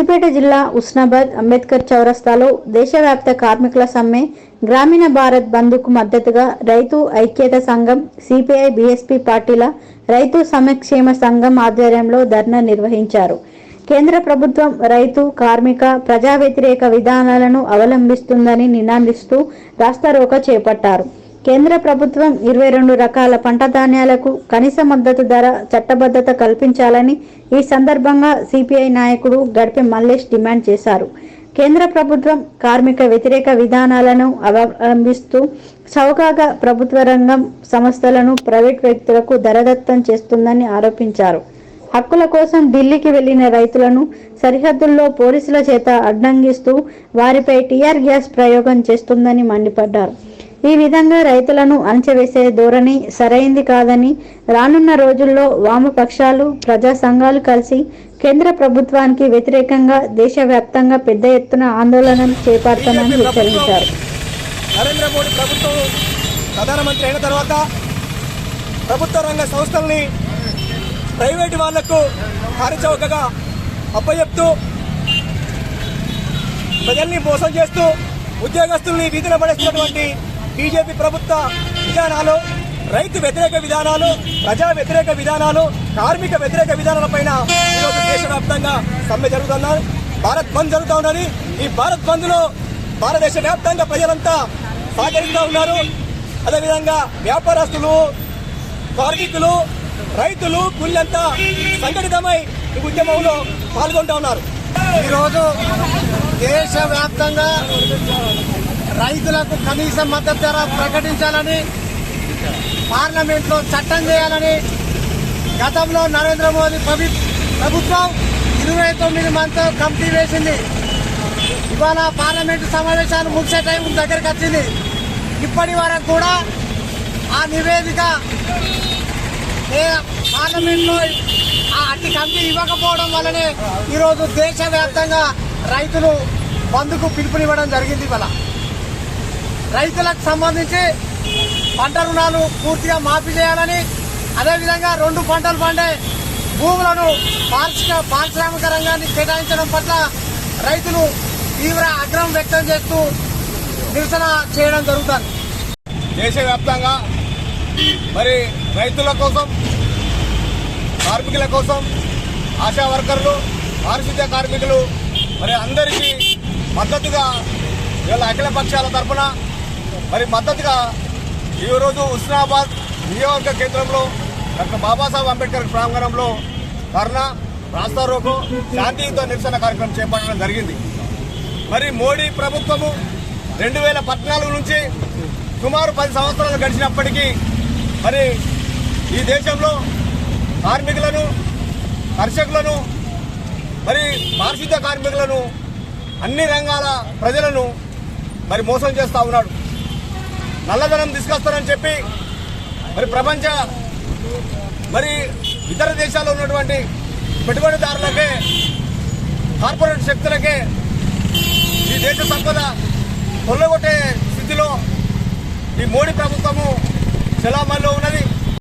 సిద్దిపేట జిల్లా ఉస్నాబాద్ అంబేద్కర్ చౌరస్తాలో దేశవ్యాప్త కార్మికుల సమ్మె గ్రామీణ భారత్ బంద్కు మద్దతుగా రైతు ఐక్యత సంఘం సిపిఐ బీఎస్పీ పార్టీల రైతు సంక్షేమ సంఘం ఆధ్వర్యంలో ధర్నా నిర్వహించారు. కేంద్ర ప్రభుత్వం రైతు కార్మిక ప్రజా వ్యతిరేక విధానాలను అవలంబిస్తుందని నినాదిస్తూ రాస్తారోక చేపట్టారు. కేంద్ర ప్రభుత్వం ఇరవై రెండు రకాల పంట ధాన్యాలకు కనీస మద్దతు ధర చట్టబద్ధత కల్పించాలని ఈ సందర్భంగా సిపిఐ నాయకుడు గడిపే మల్లేష్ డిమాండ్ చేశారు. కేంద్ర ప్రభుత్వం కార్మిక వ్యతిరేక విధానాలను అవలంబిస్తూ చౌకగా ప్రభుత్వ రంగం సంస్థలను ప్రైవేట్ వ్యక్తులకు దరదత్తం చేస్తుందని ఆరోపించారు. హక్కుల కోసం ఢిల్లీకి వెళ్ళిన రైతులను సరిహద్దుల్లో పోలీసుల చేత అడ్డంగిస్తూ వారిపై టీఆర్ గ్యాస్ ప్రయోగం చేస్తుందని మండిపడ్డారు. ఈ విధంగా రైతులను అణచివేసే ధోరణి సరైంది కాదని రానున్న రోజుల్లో వామపక్షాలు ప్రజా సంఘాలు కలిసి కేంద్ర ప్రభుత్వానికి వ్యతిరేకంగా దేశవ్యాప్తంగా పెద్ద ఎత్తున ఆందోళనలు చేపడతామని హెచ్చరించారు. నరేంద్ర మోడీ ప్రభుత్వం ప్రధానమంత్రి అయిన తర్వాత ప్రభుత్వ రంగ సంస్థల్ని ప్రైవేటు వాళ్ళకు కార్యచౌకగా అప్పచెప్తూ ప్రజల్ని మోసం చేస్తూ ఉద్యోగస్తుల్ని వీధిన పడేస్తున్నటువంటి బీజేపీ ప్రభుత్వ విధానాలు రైతు వ్యతిరేక విధానాలు ప్రజా వ్యతిరేక విధానాలు కార్మిక వ్యతిరేక విధానాలపైన ఈరోజు దేశవ్యాప్తంగా సమ్మె జరుగుతున్నారు. భారత్ బంద్ జరుగుతూ ఉన్నది ఈ భారత్ బంద్లో భారతదేశ వ్యాప్తంగా ప్రజలంతా సహకరిస్తూ ఉన్నారు. అదేవిధంగా వ్యాపారస్తులు కార్మికులు రైతులు కూలంతా సంఘటితమై ఈ ఉద్యమంలో పాల్గొంటూ ఉన్నారు. ఈరోజు దేశవ్యాప్తంగా రైతులకు కనీస మద్దతు ధర ప్రకటించాలని పార్లమెంట్లో చట్టం చేయాలని గతంలో నరేంద్ర మోదీ ప్రభుత్వం ఇరవై తొమ్మిది మంది కమిటీ వేసింది. ఇవాళ పార్లమెంటు సమావేశాలు ముగిసే టైం దగ్గరికి వచ్చింది. ఇప్పటి వరకు కూడా ఆ నివేదిక ఏ పార్లమెంట్లో ఆ అట్టి కమిటీ ఇవ్వకపోవడం వల్లనే ఈరోజు దేశవ్యాప్తంగా రైతులు బంద్కు పిలుపునివ్వడం జరిగింది ఇవాళ. రైతులకు సంబంధించి పంట రుణాలు పూర్తిగా మాఫీ చేయాలని అదేవిధంగా రెండు పంటలు పండే భూములను పారిశ్ర పారిశ్రామిక రంగాన్ని కేటాయించడం పట్ల రైతులు తీవ్ర ఆగ్రహం వ్యక్తం చేస్తూ నిరసన చేయడం జరుగుతుంది. దేశవ్యాప్తంగా మరి రైతుల కోసం కార్మికుల కోసం ఆశా వర్కర్లు పారిశుద్ధ్య కార్మికులు మరి అందరికీ మద్దతుగా ఇవాళ అఖిల పక్షాల తరఫున మరి మద్దతుగా ఈరోజు హుస్నాబాద్ నియోజక కేంద్రంలో డాక్టర్ బాబాసాహెబ్ అంబేద్కర్ ప్రాంగణంలో ధర్నా రాస్తారోకు శాంతియుత నిరసన కార్యక్రమం చేపట్టడం జరిగింది. మరి మోడీ ప్రభుత్వము రెండు వేల పద్నాలుగు నుంచి సుమారు పది సంవత్సరాలు గడిచినప్పటికీ మరి ఈ దేశంలో కార్మికులను కర్షకులను మరి పారిశుద్ధ కార్మికులను అన్ని రంగాల ప్రజలను మరి మోసం చేస్తూ ఉన్నాడు. నల్లధనం తీసుకొస్తారని చెప్పి మరి ప్రపంచ మరి ఇతర దేశాల్లో ఉన్నటువంటి పెట్టుబడిదారులకే కార్పొరేట్ శక్తులకే ఈ దేశ సంపద కొల్లగొట్టే స్థితిలో ఈ మోడీ ప్రభుత్వము చలామణిలో ఉన్నది.